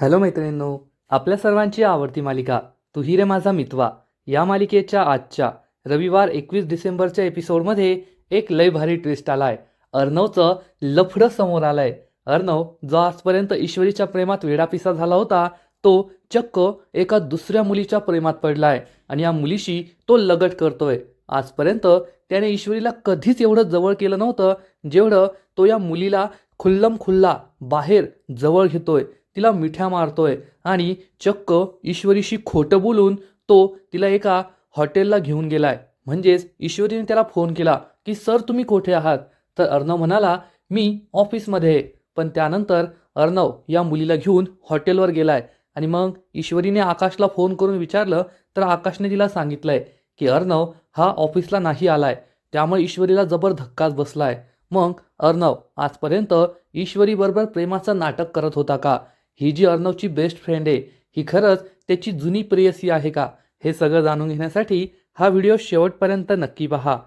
Hello मैत्रिणींनो आपल्या सर्वांची आवडती मालिका तू ही रे माझा मितवा या मालिकेच्या आजच्या रविवार एकवीस डिसेंबरच्या एपिसोडमध्ये एक लय भारी ट्विस्ट आलाय. अर्णवचं लफडं समोर आलंय. अर्णव जो आजपर्यंत ईश्वरीच्या प्रेमात वेडापिसा झाला होता तो चक्क एका दुसऱ्या मुलीच्या प्रेमात पडलाय आणि या मुलीशी तो लगट करतोय. आजपर्यंत त्याने ईश्वरीला कधीच एवढं जवळ केलं नव्हतं जेवढं तो या मुलीला खुल्लम खुल्ला बाहेर जवळ घेतोय. तिला मिठ्या मारतोय आणि चक्क ईश्वरीशी खोटं बोलून तो तिला एका हॉटेलला घेऊन गेलाय. म्हणजेच ईश्वरीने त्याला फोन केला की सर तुम्ही कोठे आहात? तर अर्णव म्हणाला मी ऑफिसमध्ये आहे. पण त्यानंतर अर्णव या मुलीला घेऊन हॉटेलवर गेलाय आणि मग ईश्वरीने आकाशला फोन करून विचारलं तर आकाशने तिला सांगितलंय की अर्णव हा ऑफिसला नाही आलाय. त्यामुळे ईश्वरीला जबर धक्काच बसलाय. मग अर्णव आजपर्यंत ईश्वरीबरोबर प्रेमाचं नाटक करत होता का? ही जी अर्णवची बेस्ट फ्रेंड आहे ही खरंच त्याची जुनी प्रेयसी आहे का? हे सगळं जाणून घेण्यासाठी हा व्हिडिओ शेवटपर्यंत नक्की पहा.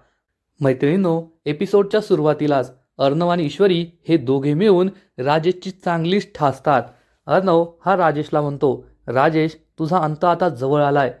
मैत्रिणींनो एपिसोडच्या सुरुवातीलाच अर्णव आणि ईश्वरी हे दोघे मिळून राजेशची चांगलीच ठासतात. अर्णव हा राजेशला म्हणतो राजेश तुझा अंत आता जवळ आलाय.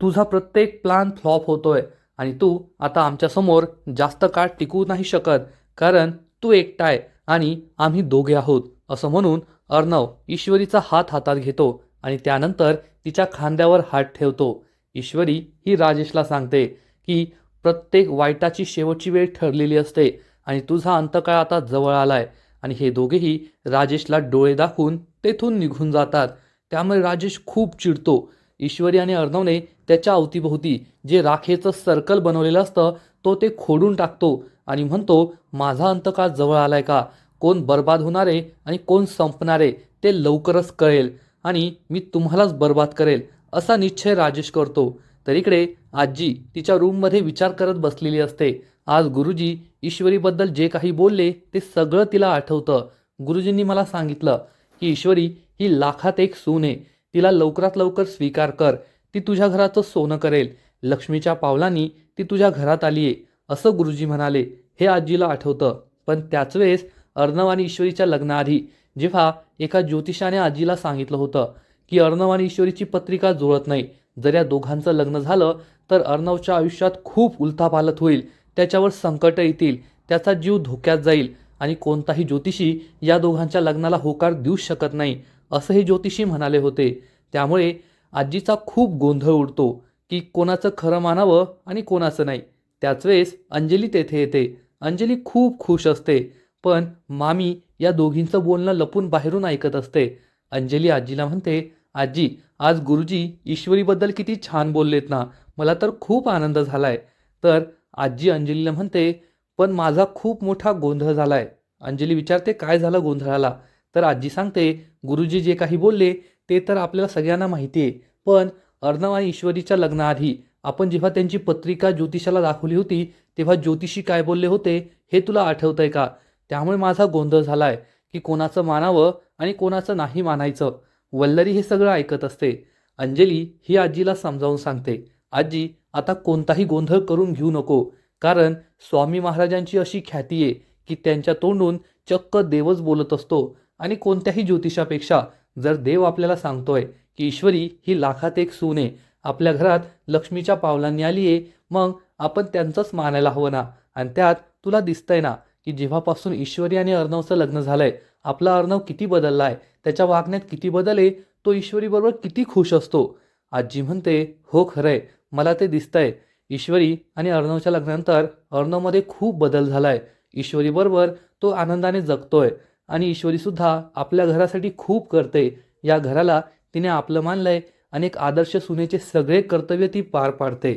तुझा प्रत्येक प्लान फ्लॉप होतोय आणि तू आता आमच्यासमोर जास्त काळ टिकू नाही शकत कारण तू एकटा आहे आणि आम्ही दोघे आहोत असं म्हणून अर्णव ईश्वरीचा हात हातात घेतो आणि त्यानंतर तिच्या खांद्यावर हात ठेवतो. ईश्वरी ही राजेशला सांगते की प्रत्येक वाईटाची शेवटची वेळ ठरलेली असते आणि तुझा अंतकाळ आता जवळ आलाय. आणि हे दोघेही राजेशला डोळे दाखवून तेथून निघून जातात. त्यामुळे राजेश खूप चिडतो. ईश्वरी आणि अर्णवने त्याच्या अवतीभोवती जे राखेचं सर्कल बनवलेलं असतं तो ते खोडून टाकतो आणि म्हणतो माझा अंतकाळ जवळ आलाय का? कोण बर्बाद होणारे आणि कोण संपणारे ते लवकरच कळेल आणि मी तुम्हालाच बर्बाद करेल असा निश्चय राजेश करतो. तर इकडे आजी तिच्या रूममध्ये विचार करत बसलेली असते. आज गुरुजी ईश्वरीबद्दल जे काही बोलले ते सगळं तिला आठवतं. गुरुजींनी मला सांगितलं की ईश्वरी ही लाखात एक सून आहे. तिला लवकरात लवकर स्वीकार कर. ती तुझ्या घराचं सोनं करेल. लक्ष्मीच्या पावलांनी ती तुझ्या घरात आली आहे असं गुरुजी म्हणाले. हे आजीला आठवतं. पण त्याच वेळेस अर्णव आणि ईश्वरीच्या लग्नाआधी जेव्हा एका ज्योतिषाने आजीला सांगितलं होतं की अर्णव आणि ईश्वरीची पत्रिका जुळत नाही जर या दोघांचं लग्न झालं तर अर्णवच्या आयुष्यात खूप उलथापालत होईल त्याच्यावर संकट येतील त्याचा जीव धोक्यात जाईल आणि कोणताही ज्योतिषी या दोघांच्या लग्नाला होकार देऊ शकत नाही असंही ज्योतिषी म्हणाले होते. त्यामुळे आजीचा खूप गोंधळ उडतो की कोणाचं खरं मानावं आणि कोणाचं नाही. त्याच वेळेस अंजली तेथे येते. अंजली खूप खुश असते. पण मामी या दोघींचं बोलणं लपून बाहेरून ऐकत असते. अंजली आजीला म्हणते आजी आज गुरुजी ईश्वरीबद्दल किती छान बोललेत ना. मला तर खूप आनंद झालाय. तर आजी अंजलीला म्हणते पण माझा खूप मोठा गोंधळ झालाय. अंजली विचारते काय झालं गोंधळाला? तर आजी सांगते गुरुजी जे काही बोलले ते तर आपल्याला सगळ्यांना माहिती आहे पण अर्णव आणि ईश्वरीच्या लग्नाआधी आपण जेव्हा त्यांची पत्रिका ज्योतिषाला दाखवली होती तेव्हा ज्योतिषी काय बोलले होते हे तुला आठवतंय का? त्यामुळे माझा गोंधळ झालाय की कोणाचं मानावं आणि कोणाचं नाही मानायचं. वल्लरी हे सगळं ऐकत असते. अंजली ही आजीला समजावून सांगते आजी आता कोणताही गोंधळ करून घेऊ नको. कारण स्वामी महाराजांची अशी ख्याती आहे की त्यांच्या तोंडून चक्क देवच बोलत असतो आणि कोणत्याही ज्योतिषापेक्षा जर देव आपल्याला सांगतोय की ईश्वरी ही लाखात एक सून आहे आपल्या घरात लक्ष्मीच्या पावलांनी आली आहे मग आपण त्यांचंच मानायला हवं ना. आणि त्यात तुला दिसतंय ना की जेव्हापासून ईश्वरी आणि अर्णवचं लग्न झालं आहे आपला अर्णव किती बदलला आहे त्याच्या वागण्यात किती बदल आहे तो ईश्वरीबरोबर किती खुश असतो. आजी म्हणते हो खरंय मला ते दिसतंय. ईश्वरी आणि अर्णवच्या लग्नानंतर अर्णवमध्ये खूप बदल झाला आहे ईश्वरीबरोबर तो आनंदाने जगतोय आणि ईश्वरीसुद्धा आपल्या घरासाठी खूप करते. या घराला तिने आपलं मानलंय आणि एक आदर्श सुनेचे सगळे कर्तव्य ती पार पाडते.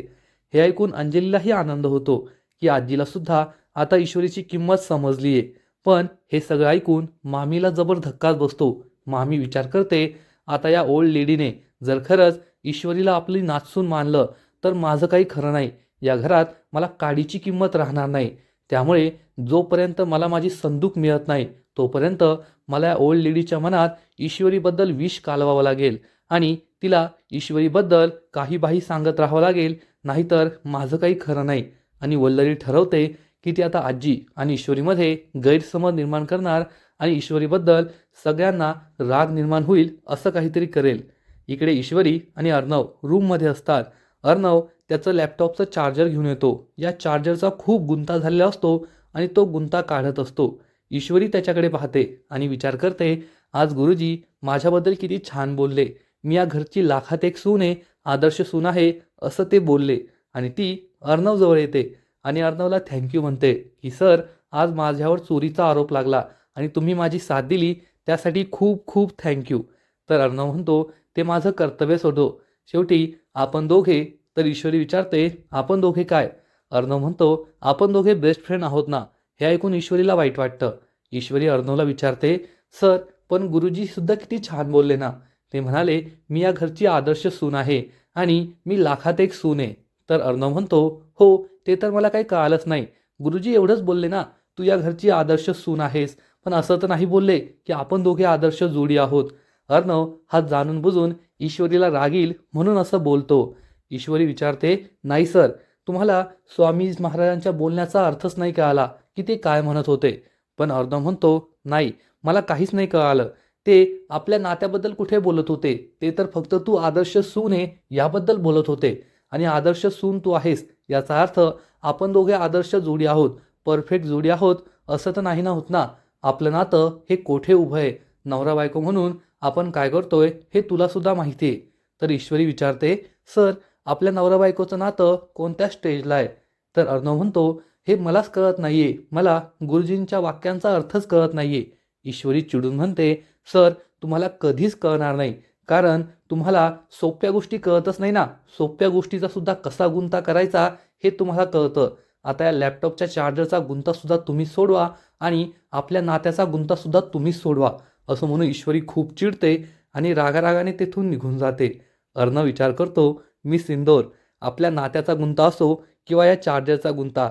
हे ऐकून अंजलीलाही आनंद होतो की आजीला सुद्धा आता ईश्वरीची किंमत समजली आहे. पण हे सगळं ऐकून मामीला जबर धक्काच बसतो. मामी विचार करते आता या ओल्ड लेडीने जर खरंच ईश्वरीला आपली नाचून मानलं तर माझं काही खरं नाही. या घरात मला काडीची किंमत राहणार नाही. त्यामुळे जोपर्यंत मला माझी संदूक मिळत नाही तोपर्यंत मला या ओल्ड लेडीच्या मनात ईश्वरीबद्दल विष कालवावं लागेल आणि तिला ईश्वरीबद्दल काही बाही सांगत राहावं लागेल नाहीतर माझं काही खरं नाही. आणि वल्लरी ठरवते की ती आता आजी आणि ईश्वरीमध्ये गैरसमज निर्माण करणार आणि ईश्वरीबद्दल सगळ्यांना राग निर्माण होईल असं काहीतरी करेल. इकडे ईश्वरी आणि अर्णव रूममध्ये असतात. अर्णव त्याचं लॅपटॉपचं चार्जर घेऊन येतो. या चार्जरचा खूप गुंता झालेला असतो आणि तो गुंता काढत असतो. ईश्वरी त्याच्याकडे पाहते आणि विचार करते आज गुरुजी माझ्याबद्दल किती छान बोलले. मी या घरची लाखात एक सून आहे आदर्श सून आहे असं ते बोलले. आणि ती अर्णवजवळ येते. आणि अर्णवला थँक्यू म्हणते की सर आज माझ्यावर चोरीचा आरोप लागला आणि तुम्ही माझी साथ दिली त्यासाठी खूप खूप थँक्यू तर अर्णव म्हणतो ते माझं कर्तव्य सोडो. शेवटी आपण दोघे तर ईश्वरी विचारते आपण दोघे काय? अर्णव म्हणतो आपण दोघे बेस्ट फ्रेंड आहोत ना. हे ऐकून ईश्वरीला वाईट वाटतं. ईश्वरी अर्णवला विचारते सर पण गुरुजीसुद्धा किती छान बोलले ना. ते म्हणाले मी या घरची आदर्श सून आहे आणि मी लाखात एक सून आहे. तर अर्णव म्हणतो हो ते तर मला काही कळालंच नाही. गुरुजी एवढंच बोलले ना तू या घरची आदर्श सून आहेस. पण असं तर नाही बोलले की आपण दोघे आदर्श जोडी आहोत. अर्णव हा जाणून बुजून ईश्वरीला रागील म्हणून असं बोलतो. ईश्वरी विचारते नाही सर तुम्हाला स्वामी महाराजांच्या बोलण्याचा अर्थच नाही कळाला की ते काय म्हणत होते. पण अर्णव म्हणतो नाही मला काहीच नाही कळालं. ते आपल्या नात्याबद्दल कुठे बोलत होते? ते तर फक्त तू आदर्श सून आहे याबद्दल बोलत होते. आणि आदर्श सून तू आहेस याचा अर्थ आपण दोघे आदर्श जोडी आहोत परफेक्ट जोडी आहोत असं तर नाही ना होत ना? आपलं नातं हे कोठे उभं आहे? नवरा बायको म्हणून आपण काय करतोय हे तुलासुद्धा माहिती आहे. तर ईश्वरी विचारते सर आपल्या नवरा बायकोचं नातं कोणत्या स्टेजला आहे? तर अर्णव म्हणतो हे मलाच कळत नाहीये. मला गुरुजींच्या वाक्यांचा अर्थच कळत नाहीये. ईश्वरी चिडून म्हणते सर तुम्हाला कधीच कळणार नाही. कारण तुम्हाला सोप्या गोष्टी कळतच नाही ना. सोप्या गोष्टीचा सुद्धा कसा गुंता करायचा हे तुम्हाला कळतं. आता या लॅपटॉपच्या चार्जरचा गुंतासुद्धा तुम्ही सोडवा आणि आपल्या नात्याचा गुंतासुद्धा तुम्हीच सोडवा असं म्हणून ईश्वरी खूप चिडते आणि रागारागाने तेथून निघून जाते. अर्णव विचार करतो मी सिंदोर आपल्या नात्याचा गुंता असो किंवा या चार्जरचा गुंता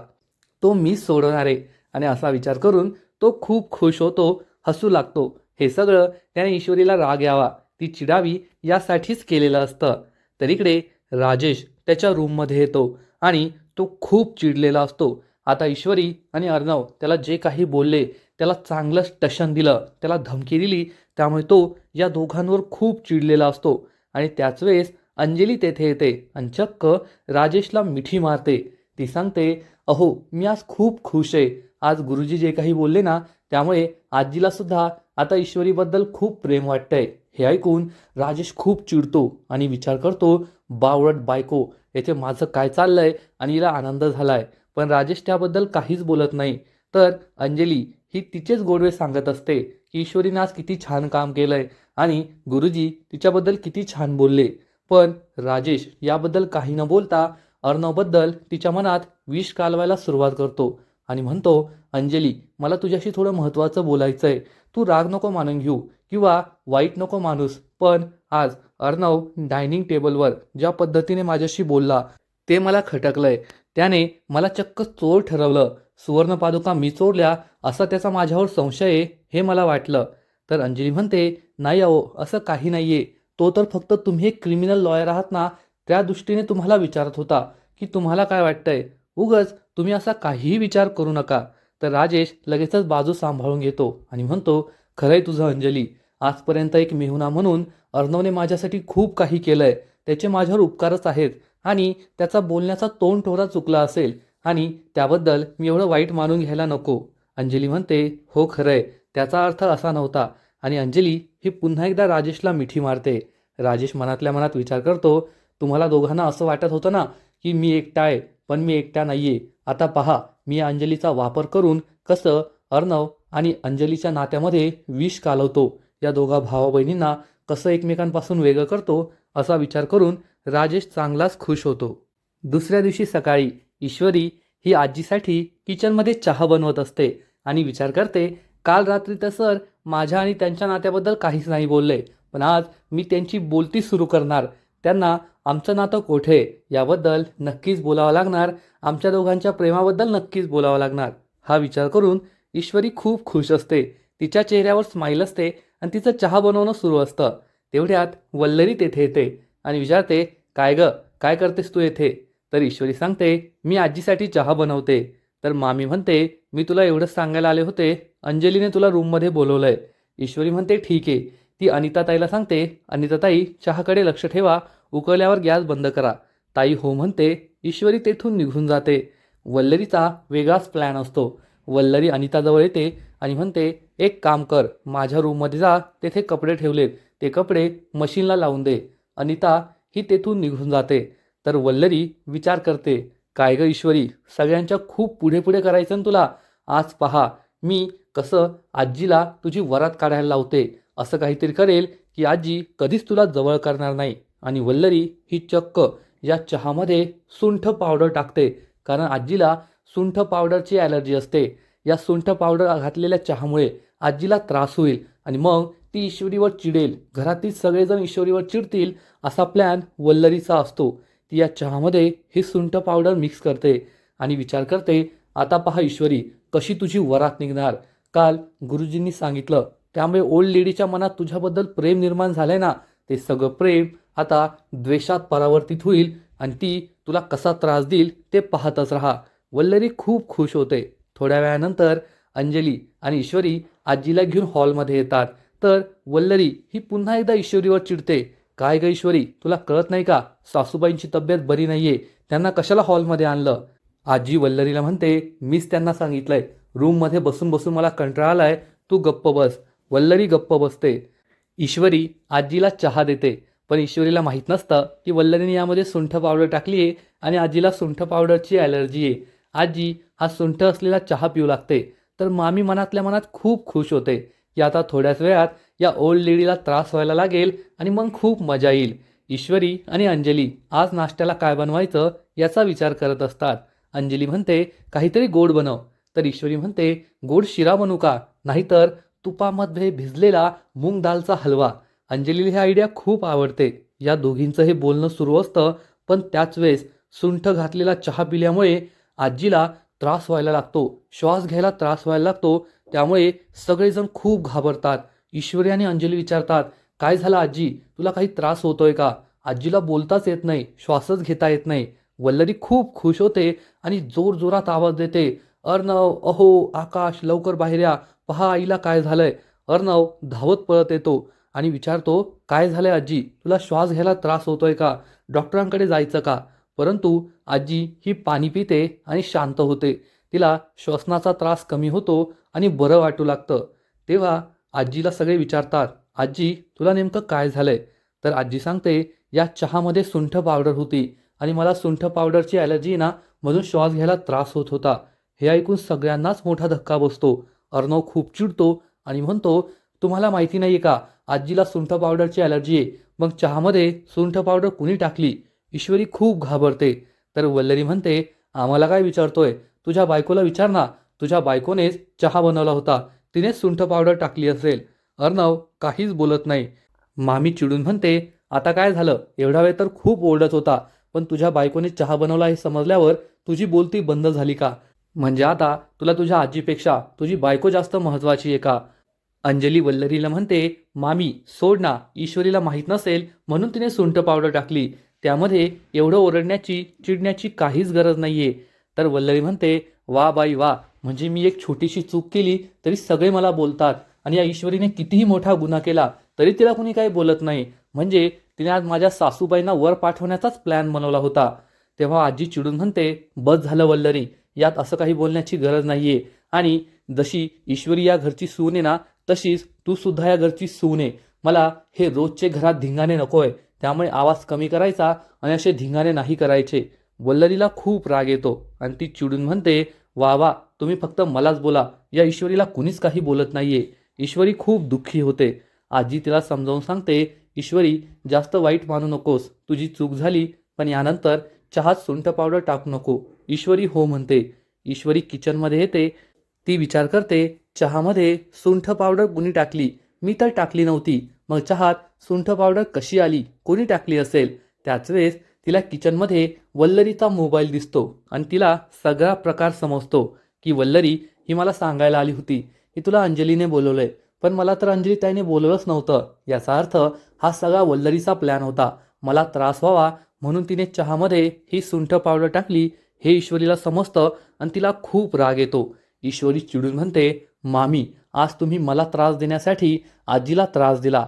तो मीच सोडवणार. आहे आणि असा विचार करून तो खूप खुश होतो हसू लागतो. हे सगळं त्याने ईश्वरीला राग यावा. ती चिडावी यासाठीच केलेलं असतं. तर इकडे राजेश त्याच्या रूममध्ये येतो आणि तो खूप चिडलेला असतो. आता ईश्वरी आणि अर्णव त्याला जे काही बोलले त्याला चांगलंच टशन दिलं त्याला धमकी दिली त्यामुळे तो या दोघांवर खूप चिडलेला असतो. आणि त्याच वेळेस अंजली तेथे येते आणि चक्क राजेशला मिठी मारते. ती सांगते अहो मी आज खूप खुश आहे. आज गुरुजी जे काही बोलले ना त्यामुळे आजीला सुद्धा आता ईश्वरीबद्दल खूप प्रेम वाटतंय. हे ऐकून राजेश खूप चिडतो आणि विचार करतो बावळट बायको येथे माझं काय चाललंय? आणि हिला आनंद झालाय. पण राजेश त्याबद्दल काहीच बोलत नाही. तर अंजली ही तिचेच गोडवे सांगत असते की ईश्वरीनं आज किती छान काम केलंय आणि गुरुजी तिच्याबद्दल किती छान बोलले. पण राजेश याबद्दल काही न बोलता अर्णवबद्दल तिच्या मनात विष कालवायला सुरुवात करतो. आणि म्हणतो अंजली मला तुझ्याशी थोडं महत्त्वाचं बोलायचं आहे तू राग नको मानून घेऊ किंवा वाईट नको माणूस पण आज अर्णव डायनिंग टेबलवर ज्या पद्धतीने माझ्याशी बोलला ते मला खटकलंय. त्याने मला चक्क चोर ठरवलं. सुवर्ण पादुका मी चोरल्या असा त्याचा माझ्यावर संशय आहे हे मला वाटलं. तर अंजली म्हणते नाही अहो असं काही नाही आहे तो तर फक्त तुम्ही एक क्रिमिनल लॉयर आहात ना त्या दृष्टीने तुम्हाला विचारत होता की तुम्हाला काय वाटतंय? उगच तुम्ही असा काहीही विचार करू नका तर राजेश लगेचच बाजू सांभाळून घेतो आणि म्हणतो खरंय तुझं अंजली आजपर्यंत एक मेहुना म्हणून अर्णवने माझ्यासाठी खूप काही केलंय त्याचे माझ्यावर उपकारच आहेत आणि त्याचा बोलण्याचा तोंड ठोरा चुकला असेल आणि त्याबद्दल मी एवढं वाईट मानून घ्यायला नको. अंजली म्हणते हो खरंय त्याचा अर्थ असा नव्हता आणि अंजली ही पुन्हा एकदा राजेशला मिठी मारते. राजेश मनातल्या मनात विचार करतो तुम्हाला दोघांना असं वाटत होतं ना की मी एकटा आहे पण मी एकटा आहे आता पहा मी अंजलीचा वापर करून कसं अर्णव आणि अंजलीच्या नात्यामध्ये विष कालवतो. या दोघा भावा बहिणींना कसं एकमेकांपासून वेगळं करतो असा विचार करून राजेश चांगलाच खुश होतो. दुसऱ्या दिवशी सकाळी ईश्वरी ही आजीसाठी किचनमध्ये चहा बनवत असते आणि विचार करते काल रात्री तर सर माझ्या आणि त्यांच्या नात्याबद्दल काहीच नाही बोलले पण आज मी त्यांची बोलती सुरू करणार. त्यांना आमचं नातं कोठे? याबद्दल नक्कीच बोलावं लागणार. आमच्या दोघांच्या प्रेमाबद्दल नक्कीच बोलावं लागणार. हा विचार करून ईश्वरी खूप खुश असते. तिच्या चेहऱ्यावर स्माईल असते आणि तिचं चहा बनवणं सुरू असतं. तेवढ्यात वल्लरी तेथे येते आणि विचारते काय ग? काय करतेस तू येथे? तर ईश्वरी सांगते मी आजीसाठी चहा बनवते. तर मामी म्हणते मी तुला एवढंच सांगायला आले होते. अंजलीने तुला रूममध्ये बोलवलंय. ईश्वरी म्हणते ठीक आहे. ती अनिताताईला सांगते अनिताताई चहाकडे लक्ष ठेवा उकळल्यावर गॅस बंद करा. ताई हो म्हणते ईश्वरी तेथून निघून जाते. वल्लरीचा वेगळाच प्लॅन असतो. वल्लरी अनिताजवळ येते आणि म्हणते एक काम कर माझ्या रूममध्ये जा तेथे कपडे ठेवलेत ते कपडे मशीनला लावून दे. अनिता ही तेथून निघून जाते. तर वल्लरी विचार करते काय ग ईश्वरी सगळ्यांच्या खूप पुढे पुढे करायचं ना तुला? आज पहा मी कसं आजीला तुझी वरात काढायला लावते. असं काहीतरी करेल की आजी कधीच तुला जवळ करणार नाही. आणि वल्लरी ही चक्क या चहामध्ये सुंठ पावडर टाकते. कारण आजीला सुंठ पावडरची ॲलर्जी असते. या सुंठ पावडर घातलेल्या चहामुळे आजीला त्रास होईल आणि मग ती ईश्वरीवर चिडेल. घरातील सगळेजण ईश्वरीवर चिडतील असा प्लॅन वल्लरीचा असतो. ती या चहामध्ये ही सुंठ पावडर मिक्स करते आणि विचार करते आता पहा ईश्वरी कशी तुझी वरात निघणार? काल गुरुजींनी सांगितलं त्यामुळे ओल्ड लेडीच्या मनात तुझ्याबद्दल प्रेम निर्माण झालंय ना? ते सगळं प्रेम आता द्वेषात परावर्तित होईल आणि ती तुला कसा त्रास देईल ते पाहतच राहा. वल्लरी खूप खुश होते. थोड्या वेळानंतर अंजली आणि ईश्वरी आजीला घेऊन हॉलमध्ये येतात. तर वल्लरी ही पुन्हा एकदा ईश्वरीवर चिडते. काय ग ईश्वरी तुला कळत नाही का? सासूबाईंची तब्येत बरी नाहीये. त्यांना कशाला हॉलमध्ये आणलं? आजी वल्लरीला म्हणते मीच त्यांना सांगितलंय. रूममध्ये बसून बसून मला कंटाळा आलाय. तू गप्प बस. वल्लरी गप्प बसते. ईश्वरी आजीला चहा देते पण ईश्वरीला माहीत नसतं की वल्लरीने यामध्ये सुंठ पावडर टाकली आहे आणि आजीला सुंठ पावडरची ॲलर्जी आहे. आजी हा सुंठ असलेला चहा पिऊ लागते तर मामी मनातल्या मनात खूप खुश होते. की आता थोड्याच वेळात या ओल्ड लेडीला त्रास व्हायला लागेल आणि मग खूप मजा येईल. ईश्वरी आणि अंजली आज नाश्त्याला काय बनवायचं याचा विचार करत असतात. अंजली म्हणते काहीतरी गोड बनव. तर ईश्वरी म्हणते गोड शिरा बनू का? नाहीतर तुपामध्ये भिजलेला मूग दालचा हलवा. अंजलीला ही आयडिया खूप आवडते. या दोघींचं हे बोलणं सुरू असतं पण त्याच वेळेस सुंठ घातलेला चहा पिल्यामुळे आजीला त्रास व्हायला लागतो. श्वास घ्यायला त्रास व्हायला लागतो. त्यामुळे सगळेजण खूप घाबरतात. ईश्वरी आणि अंजली विचारतात काय झालं आजी? तुला काही त्रास होतोय का? आजीला बोलताच येत नाही श्वासच घेता येत नाही. वल्लरी खूप खुश होते आणि जोर जोरात आवाज देते अर्णव अहो आकाश लवकर बाहेर या. पहा आईला काय झालंय. अर्णव धावत पळत येतो आणि विचारतो काय झालंय आजी? तुला श्वास घ्यायला त्रास होतोय का? डॉक्टरांकडे जायचं का? परंतु आजी ही पाणी पिते आणि शांत होते. तिला श्वसनाचा त्रास कमी होतो आणि बरं वाटू लागतं. तेव्हा आजीला सगळे विचारतात आजी तुला नेमकं काय झालंय? तर आजी सांगते या चहामध्ये सुंठ पावडर होती आणि मला सुंठ पावडरची ॲलर्जी ना म्हणून श्वास घ्यायला त्रास होत होता. हे ऐकून सगळ्यांनाच मोठा धक्का बसतो. अर्णव खूप चिडतो आणि म्हणतो तुम्हाला माहिती नाही का आजीला सुंठ पावडरची ॲलर्जी आहे. मग चहामध्ये सुंठ पावडर कुणी टाकली? ईश्वरी खूप घाबरते. तर वल्लरी म्हणते आम्हाला काय विचारतोय? तुझ्या बायकोला विचार ना. तुझ्या बायकोनेच चहा बनवला होता. तिनेच सुंठ पावडर टाकली असेल. अर्णव काहीच बोलत नाही. मामी चिडून म्हणते आता काय झालं? एवढा वेळ तर खूप ओरडत होता. पण तुझ्या बायकोने चहा बनवला हे समजल्यावर तुझी बोलती बंद झाली का? म्हणजे आता तुला तुझ्या आजीपेक्षा तुझी बायको जास्त महत्वाची आहे का? अंजली वल्लरीला म्हणते मामी सोड ना ईश्वरीला माहीत नसेल म्हणून तिने सुंठ पावडर टाकली. त्यामध्ये एवढं ओरडण्याची चिडण्याची काहीच गरज नाही आहे तर वल्लरी म्हणते वा बाई वा म्हणजे मी एक छोटीशी चूक केली तरी सगळे मला बोलतात आणि या ईश्वरीने कितीही मोठा गुन्हा केला तरी तिला कुणी काही बोलत नाही. म्हणजे तिने आज माझ्या सासूबाईंना वर पाठवण्याचाच प्लॅन बनवला होता. तेव्हा आजी चिडून म्हणते बस झालं वल्लरी. यात असं काही बोलण्याची गरज नाही आहे आणि जशी ईश्वरी या घरची सून आहे ना तशीच तू सुद्धा या घरची सून आहे. मला हे रोजचे घरात धिंगाणे आहे त्यामुळे आवाज कमी करायचा आणि असे धिंगाणे नाही करायचे. वल्लरीला खूप राग येतो. आणि ती चिडून म्हणते वा वा तुम्ही फक्त मलाच बोला. या ईश्वरीला कुणीच काही बोलत नाहीये. ईश्वरी खूप दुःखी होते. आजी तिला समजावून सांगते ईश्वरी जास्त वाईट मानू नकोस. तुझी चूक झाली पण यानंतर चहात सुंठ पावडर टाकू नको. ईश्वरी हो म्हणते. ईश्वरी किचनमध्ये येते. ती विचार करते चहामध्ये सुंठ पावडर कुणी टाकली? मी तर टाकली नव्हती. मग चहात सुंठ पावडर कशी आली? कोणी टाकली असेल? त्याच वेळेस तिला किचनमध्ये वल्लरीचा मोबाईल दिसतो आणि तिला सगळा प्रकार समजतो की वल्लरी ही मला सांगायला आली होती. की तुला अंजलीने बोलवलंय. पण मला तर अंजली ताईने बोलवलंच नव्हतं. याचा अर्थ हा सगळा वल्लरीचा प्लॅन होता. मला त्रास व्हावा म्हणून तिने चहामध्ये ही सुंठ पावडर टाकली हे ईश्वरीला समजतं आणि तिला खूप राग येतो. ईश्वरी चिडून म्हणते मामी आज तुम्ही मला त्रास देण्यासाठी आजीला त्रास दिला.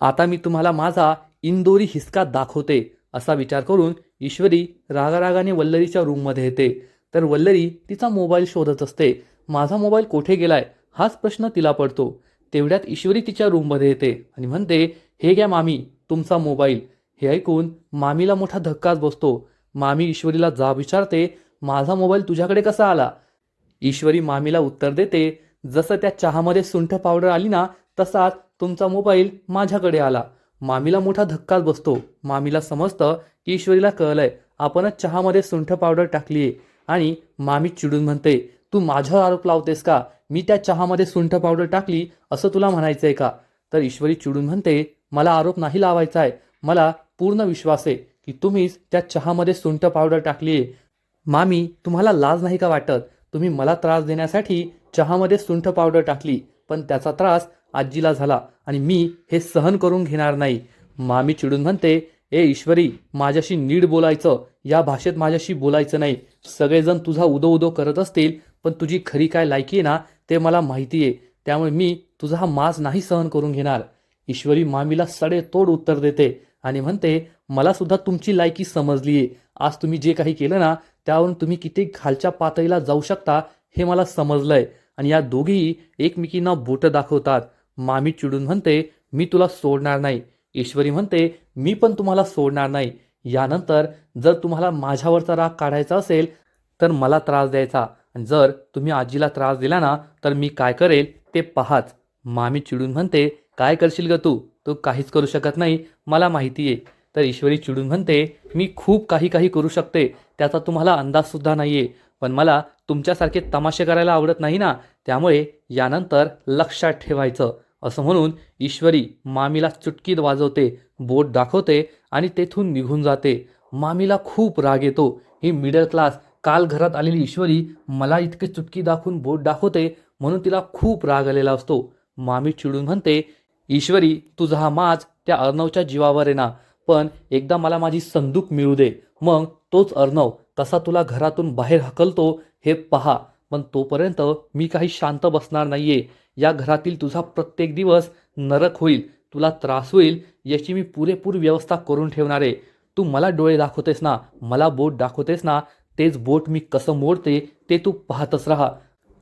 आता मी तुम्हाला माझा इंदोरी हिसका दाखवते असा विचार करून ईश्वरी रागारागाने वल्लरीच्या रूममध्ये येते. तर वल्लरी तिचा मोबाईल शोधत असते माझा मोबाईल कोठे गेलाय? हाच प्रश्न तिला पडतो. तेवढ्यात ईश्वरी तिच्या रूममध्ये येते आणि म्हणते हे घ्या मामी तुमचा मोबाईल. हे ऐकून मामीला मोठा धक्काच बसतो. मामी ईश्वरीला जा विचारते माझा मोबाईल तुझ्याकडे कसा आला? ईश्वरी मामीला उत्तर देते जसं त्या चहामध्ये सुंठ पावडर आली ना तसाच तुमचा मोबाईल माझ्याकडे आला. मामीला मोठा धक्काच बसतो. मामीला समजतं की ईश्वरीला कळलंय आपणच चहामध्ये सुंठ पावडर टाकलीये. आणि मामी चिडून म्हणते तू माझ्यावर आरोप लावतेस का? मी त्या चहामध्ये सुंठ पावडर टाकली असं तुला म्हणायचंय का? तर ईश्वरी चिडून म्हणते मला आरोप नाही लावायचा आहे मला पूर्ण विश्वास आहे. की तुम्हीच त्या चहामध्ये सुंठ पावडर टाकली आहे. मामी तुम्हाला लाज नाही का वाटत? तुम्ही मला त्रास देण्यासाठी चहामध्ये सुंठ पावडर टाकली पण त्याचा त्रास आजीला झाला आणि मी हे सहन करून घेणार नाही. मामी चिडून म्हणते ए ईश्वरी माझ्याशी नीड बोलायचं. या भाषेत माझ्याशी बोलायचं नाही. सगळेजण तुझा उदो उदो करत असतील पण तुझी खरी काय लायकी आहे ना ते मला माहिती आहे. त्यामुळे मी तुझा हा माज नाही सहन करून घेणार. ईश्वरी मामीला सडेतोड उत्तर देते आणि म्हणते मला सुद्धा तुमची लायकी समजली आहे. आज तुम्ही जे काही केलं ना त्यावरून तुम्ही किती खालच्या पातळीला जाऊ शकता हे मला समजलंय. आणि या दोघीही एकमेकींना बोटं दाखवतात. मामी चिडून म्हणते मी तुला सोडणार नाही. ईश्वरी म्हणते मी पण तुम्हाला सोडणार नाही. यानंतर जर तुम्हाला माझ्यावरचा राग काढायचा असेल तर मला त्रास द्यायचा. आणि जर तुम्ही आजीला त्रास दिला ना तर मी काय करेल ते पहाच. मामी चिडून म्हणते काय करशील ग तू? तू काहीच करू शकत नाही. मला माहिती आहे. तर ईश्वरी चिडून म्हणते मी खूप काही काही करू शकते त्याचा तुम्हाला अंदाजसुद्धा नाही आहे पण मला तुमच्यासारखे तमाशे करायला आवडत नाही ना त्यामुळे यानंतर लक्षात ठेवायचं. असं म्हणून ईश्वरी मामीला चुटकीत वाजवते बोट दाखवते आणि तेथून निघून जाते. मामीला खूप राग येतो. ही मिडल क्लास काल घरात आलेली ईश्वरी मला इतके चुटकी दाखवून बोट दाखवते म्हणून तिला खूप राग आलेला असतो. मामी चिडून म्हणते ईश्वरी तुझा हा माज त्या अर्णवच्या जीवावर आहे ना. पण एकदा मला माझी संदूक मिळू दे. मग तोच अर्णव कसा तुला घरातून बाहेर हकलतो हे पहा. पण तोपर्यंत मी काही शांत बसणार नाहीये. या घरातील तुझा प्रत्येक दिवस नरक होईल. तुला त्रास होईल याची मी पुरेपूर व्यवस्था करून ठेवणार आहे. तू मला डोळे दाखवतेस ना? मला बोट दाखवतेस ना? तेच बोट मी कसं मोडते ते तू पाहतच राहा.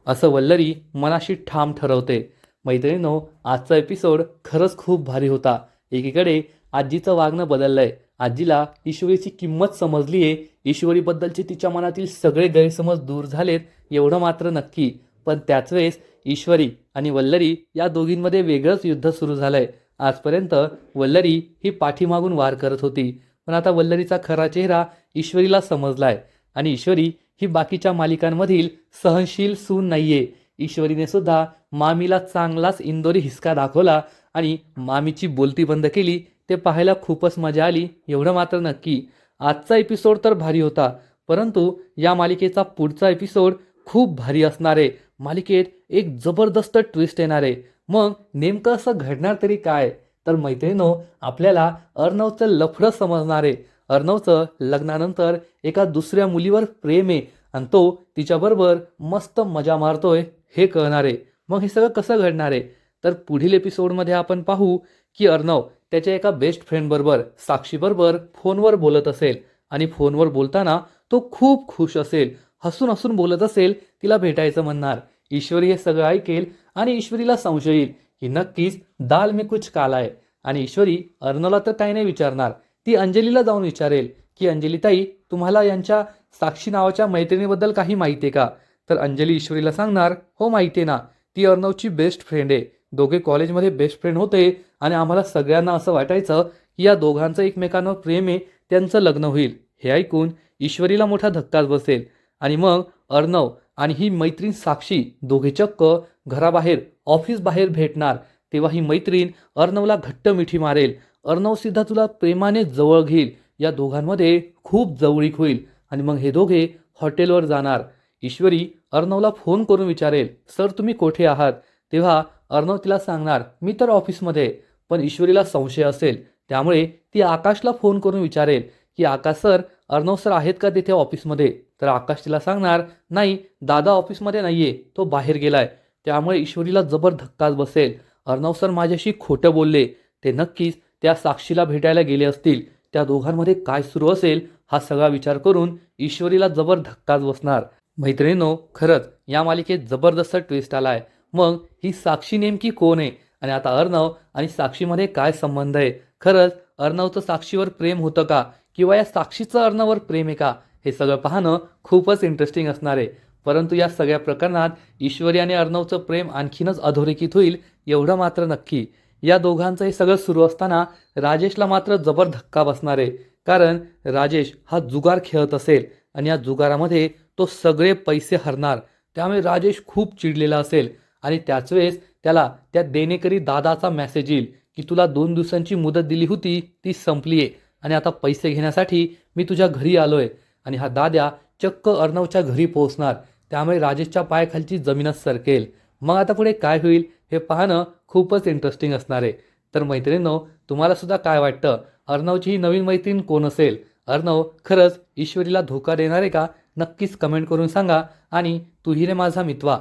असं वल्लरी मनाशी ठाम ठरवते. मैत्रिणीनो आजचा एपिसोड खरंच खूप भारी होता. एकीकडे आजीचं वागणं बदललं आहे आजीला ईश्वरीची किंमत समजली आहे. ईश्वरीबद्दलचे तिच्या मनातील सगळे गैरसमज दूर झालेत एवढं मात्र नक्की. पण त्याच वेळेस ईश्वरी आणि वल्लरी या दोघींमध्ये वेगळंच युद्ध सुरू झालंय. आजपर्यंत वल्लरी ही पाठीमागून वार करत होती. पण आता वल्लरीचा खरा चेहरा ईश्वरीला समजलाय आणि ईश्वरी ही बाकीच्या मालिकांमधील सहनशील सून नाहीये. ईश्वरीने सुद्धा मामीला चांगलाच इंदोरी हिसका दाखवला आणि मामीची बोलती बंद केली ते पाहायला खूपच मजा आली. एवढं मात्र नक्की. आजचा एपिसोड तर भारी होता परंतु या मालिकेचा पुढचा एपिसोड खूप भारी असणार आहे. मालिकेत एक जबरदस्त ट्विस्ट येणार आहे. मग नेमकं असं घडणार तरी काय? तर मैत्रिणीनो आपल्याला अर्णवचं लफडं समजणार आहे. अर्णवचं लग्नानंतर एका दुसऱ्या मुलीवर प्रेम आहे आणि तो तिच्याबरोबर मस्त मजा मारतोय हे कळणार आहे. मग हे सगळं कसं घडणार आहे? तर पुढील एपिसोडमध्ये आपण पाहू की अर्णव त्याच्या एका बेस्ट फ्रेंडबरोबर साक्षीबरोबर फोनवर बोलत असेल. आणि फोनवर बोलताना तो खूप खुश असेल. हसून हसून बोलत असेल तिला भेटायचं म्हणणार. ईश्वरी हे सगळं ऐकेल आणि ईश्वरीला संशय येईल की नक्कीच दाल मी कुछ काला आहे आणि ईश्वरी अर्णवला तर काही नाही विचारणार. ती अंजलीला जाऊन विचारेल की अंजलीताई तुम्हाला यांच्या साक्षी नावाच्या मैत्रिणीबद्दल काही माहिती आहे का? तर अंजली ईश्वरीला सांगणार हो माहिती आहे ना ती अर्णवची बेस्ट फ्रेंड आहे. दोघे कॉलेजमध्ये बेस्ट फ्रेंड होते. आणि आम्हाला सगळ्यांना असं वाटायचं की या दोघांचं एकमेकांवर प्रेम आहे त्यांचं लग्न होईल. हे ऐकून ईश्वरीला मोठा धक्काच बसेल. आणि मग अर्णव आणि ही मैत्रीण साक्षी दोघे चक्क घराबाहेर ऑफिस बाहेर भेटणार तेव्हा ही मैत्रीण अर्णवला घट्ट मिठी मारेल. अर्णव सुद्धा तुला प्रेमाने जवळ घेईल. या दोघांमध्ये खूप जवळीक होईल. आणि मग हे दोघे हॉटेलवर जाणार. ईश्वरी अर्णवला फोन करून विचारेल सर तुम्ही कोठे आहात? तेव्हा अर्णव तिला सांगणार मी तर ऑफिसमध्ये पण ईश्वरीला संशय असेल. त्यामुळे ती आकाशला फोन करून विचारेल की आकाश सर अर्णव सर आहेत का तिथे ऑफिसमध्ये? तर आकाश तिला सांगणार नाही दादा ऑफिसमध्ये नाहीये तो बाहेर गेलाय. त्यामुळे ईश्वरीला जबर धक्काच बसेल. अर्णव सर माझ्याशी खोटं बोलले. ते नक्कीच त्या साक्षीला भेटायला गेले असतील. त्या दोघांमध्ये काय सुरू असेल हा सगळा विचार करून ईश्वरीला जबर धक्काच बसणार. मैत्रिणींनो खरंच या मालिकेत जबरदस्त ट्विस्ट आलाय. मग ही साक्षी नेमकी कोण आहे? आणि आता अर्णव आणि साक्षीमध्ये काय संबंध आहे? खरंच अर्णवचं साक्षीवर प्रेम होतं का? किंवा या साक्षीचं अर्णवर प्रेम आहे का? हे सगळं पाहणं खूपच इंटरेस्टिंग असणार आहे. परंतु या सगळ्या प्रकरणात ईश्वरी आणि अर्णवचं प्रेम आणखीनच अधोरेखित होईल एवढं मात्र नक्की. या दोघांचं हे सगळं सुरू असताना राजेशला मात्र जबर धक्का बसणार आहे. कारण राजेश हा जुगार खेळत असेल आणि या जुगारामध्ये तो सगळे पैसे हरणार. त्यामुळे राजेश खूप चिडलेला असेल. आणि त्याच वेळेस त्याला त्या देणेकरी दादाचा मेसेज येईल की तुला दोन दिवसांची मुदत दिली होती ती संपली आहे. आणि आता पैसे घेण्यासाठी मी तुझ्या घरी आलो आहे आणि हा दाद्या चक्क अर्णवच्या घरी पोहोचणार. त्यामुळे राजेशच्या पायाखालची जमीनच सरकेल. मग आता पुढे काय होईल हे पाहणं खूपच इंटरेस्टिंग असणार आहे. तर मैत्रिणींनो तुम्हाला सुद्धा काय वाटतं? अर्णवची ही नवीन मैत्रीण कोण असेल? अर्णव खरंच ईश्वरीला धोका देणार आहे का? नक्कीच कमेंट करून सांगा. आणि तुही रे माझा मितवा.